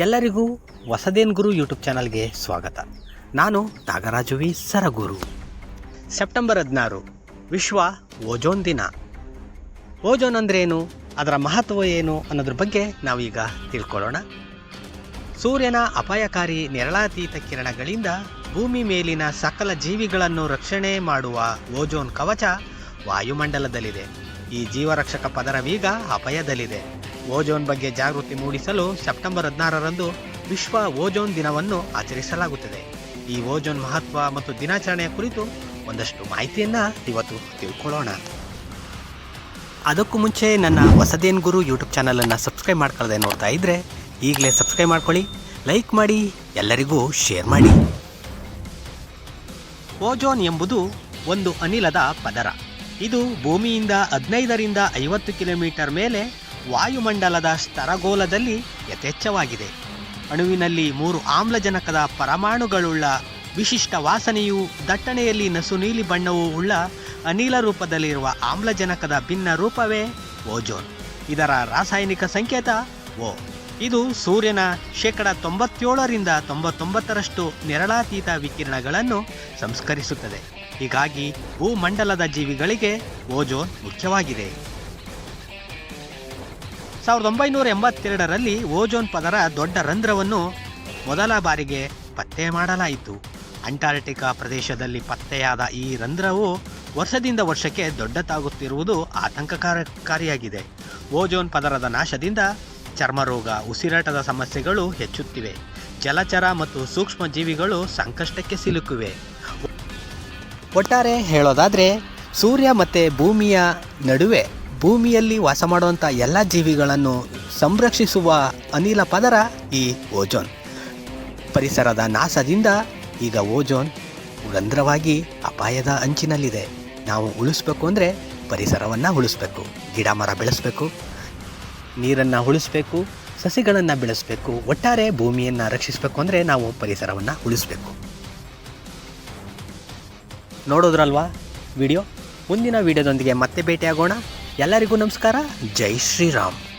ಎಲ್ಲರಿಗೂ ಹೊಸದೇನ್ ಗುರು ಯೂಟ್ಯೂಬ್ ಚಾನಲ್ಗೆ ಸ್ವಾಗತ. ನಾನು ನಾಗರಾಜುವಿ ಸರಗುರು. ಸೆಪ್ಟೆಂಬರ್ ಹದಿನಾರು, ವಿಶ್ವ ಓಜೋನ್ ದಿನ. ಓಜೋನ್ ಅಂದ್ರೆ ಏನು? ಅದರ ಮಹತ್ವ ಏನು ಅನ್ನೋದ್ರ ಬಗ್ಗೆ ನಾವೀಗ ತಿಳ್ಕೊಳ್ಳೋಣ. ಸೂರ್ಯನ ಅಪಾಯಕಾರಿ ನೆರಳಾತೀತ ಕಿರಣಗಳಿಂದ ಭೂಮಿ ಮೇಲಿನ ಸಕಲ ಜೀವಿಗಳನ್ನು ರಕ್ಷಣೆ ಮಾಡುವ ಓಜೋನ್ ಕವಚ ವಾಯುಮಂಡಲದಲ್ಲಿದೆ. ಈ ಜೀವರಕ್ಷಕ ಪದರವೀಗ ಅಪಾಯದಲ್ಲಿದೆ. ಓಜೋನ್ ಬಗ್ಗೆ ಜಾಗೃತಿ ಮೂಡಿಸಲು ಸೆಪ್ಟೆಂಬರ್ ಹದಿನಾರರಂದು ವಿಶ್ವ ಓಜೋನ್ ದಿನವನ್ನು ಆಚರಿಸಲಾಗುತ್ತದೆ. ಈ ಓಜೋನ್ ಮಹತ್ವ ಮತ್ತು ದಿನಾಚರಣೆಯ ಕುರಿತು ಒಂದಷ್ಟು ಮಾಹಿತಿಯನ್ನ ಇವತ್ತು ತಿಳ್ಕೊಳ್ಳೋಣ. ಅದಕ್ಕೂ ಮುಂಚೆ ನನ್ನ ಹೊಸದೇನ್ ಗುರು ಯೂಟ್ಯೂಬ್ ಚಾನಲನ್ನು ಸಬ್ಸ್ಕ್ರೈಬ್ ಮಾಡ್ಕೊಳ್ಳದೆ ನೋಡ್ತಾ ಇದ್ದರೆ ಈಗಲೇ ಸಬ್ಸ್ಕ್ರೈಬ್ ಮಾಡ್ಕೊಳ್ಳಿ, ಲೈಕ್ ಮಾಡಿ, ಎಲ್ಲರಿಗೂ ಶೇರ್ ಮಾಡಿ. ಓಜೋನ್ ಎಂಬುದು ಒಂದು ಅನಿಲದ ಪದರ. ಇದು ಭೂಮಿಯಿಂದ ಹದಿನೈದರಿಂದ ಐವತ್ತು ಕಿಲೋಮೀಟರ್ ಮೇಲೆ ವಾಯುಮಂಡಲದ ಸ್ತರಗೋಲದಲ್ಲಿ ಯಥೇಚ್ಛವಾಗಿದೆ. ಅಣುವಿನಲ್ಲಿ ಮೂರು ಆಮ್ಲಜನಕದ ಪರಮಾಣುಗಳುಳ್ಳ ವಿಶಿಷ್ಟ ವಾಸನೆಯು ದಟ್ಟಣೆಯಲ್ಲಿ ನಸು ನೀಲಿ ಬಣ್ಣವೂ ಉಳ್ಳ ಅನಿಲ ರೂಪದಲ್ಲಿರುವ ಆಮ್ಲಜನಕದ ಭಿನ್ನ ರೂಪವೇ ಓಜೋನ್. ಇದರ ರಾಸಾಯನಿಕ ಸಂಕೇತ ಓ. ಇದು ಸೂರ್ಯನ ಶೇಕಡ ತೊಂಬತ್ತೇಳರಿಂದ ತೊಂಬತ್ತೊಂಬತ್ತರಷ್ಟು ನೆರಳಾತೀತ ವಿಕಿರಣಗಳನ್ನು ಸಂಸ್ಕರಿಸುತ್ತದೆ. ಹೀಗಾಗಿ ಭೂಮಂಡಲದ ಜೀವಿಗಳಿಗೆ ಓಜೋನ್ ಮುಖ್ಯವಾಗಿದೆ. ಸಾವಿರದ ಒಂಬೈನೂರ ಎಂಬತ್ತೆರಡರಲ್ಲಿ ಓಜೋನ್ ಪದರ ದೊಡ್ಡ ರಂಧ್ರವನ್ನು ಮೊದಲ ಬಾರಿಗೆ ಪತ್ತೆ ಮಾಡಲಾಯಿತು. ಅಂಟಾರ್ಟಿಕಾ ಪ್ರದೇಶದಲ್ಲಿ ಪತ್ತೆಯಾದ ಈ ರಂಧ್ರವು ವರ್ಷದಿಂದ ವರ್ಷಕ್ಕೆ ದೊಡ್ಡದಾಗುತ್ತಿರುವುದು ಆತಂಕಕಾರಿಯಾಗಿದೆ ಓಜೋನ್ ಪದರದ ನಾಶದಿಂದ ಚರ್ಮರೋಗ, ಉಸಿರಾಟದ ಸಮಸ್ಯೆಗಳು ಹೆಚ್ಚುತ್ತಿವೆ. ಜಲಚರ ಮತ್ತು ಸೂಕ್ಷ್ಮ ಜೀವಿಗಳು ಸಂಕಷ್ಟಕ್ಕೆ ಸಿಲುಕಿವೆ. ಒಟ್ಟಾರೆ ಹೇಳೋದಾದರೆ ಸೂರ್ಯ ಮತ್ತು ಭೂಮಿಯ ನಡುವೆ ಭೂಮಿಯಲ್ಲಿ ವಾಸ ಮಾಡುವಂಥ ಎಲ್ಲ ಜೀವಿಗಳನ್ನು ಸಂರಕ್ಷಿಸುವ ಅನಿಲ ಪದರ ಈ ಓಜೋನ್. ಪರಿಸರದ ನಾಶದಿಂದ ಈಗ ಓಜೋನ್ ರಂಧ್ರವಾಗಿ ಅಪಾಯದ ಅಂಚಿನಲ್ಲಿದೆ. ನಾವು ಉಳಿಸ್ಬೇಕು ಅಂದರೆ ಪರಿಸರವನ್ನು ಉಳಿಸ್ಬೇಕು, ಗಿಡ ಮರ ಬೆಳೆಸಬೇಕು, ನೀರನ್ನು ಉಳಿಸ್ಬೇಕು, ಸಸಿಗಳನ್ನು ಬೆಳೆಸಬೇಕು, ಒಟ್ಟಾರೆ ಭೂಮಿಯನ್ನು ರಕ್ಷಿಸಬೇಕು ಅಂದರೆ ನಾವು ಪರಿಸರವನ್ನು ಉಳಿಸ್ಬೇಕು. ನೋಡೋದ್ರಲ್ವಾ ವಿಡಿಯೋ? ಮುಂದಿನ ವಿಡಿಯೋದೊಂದಿಗೆ ಮತ್ತೆ ಭೇಟಿಯಾಗೋಣ. ಎಲ್ಲರಿಗೂ ನಮಸ್ಕಾರ. ಜೈ ಶ್ರೀರಾಮ್.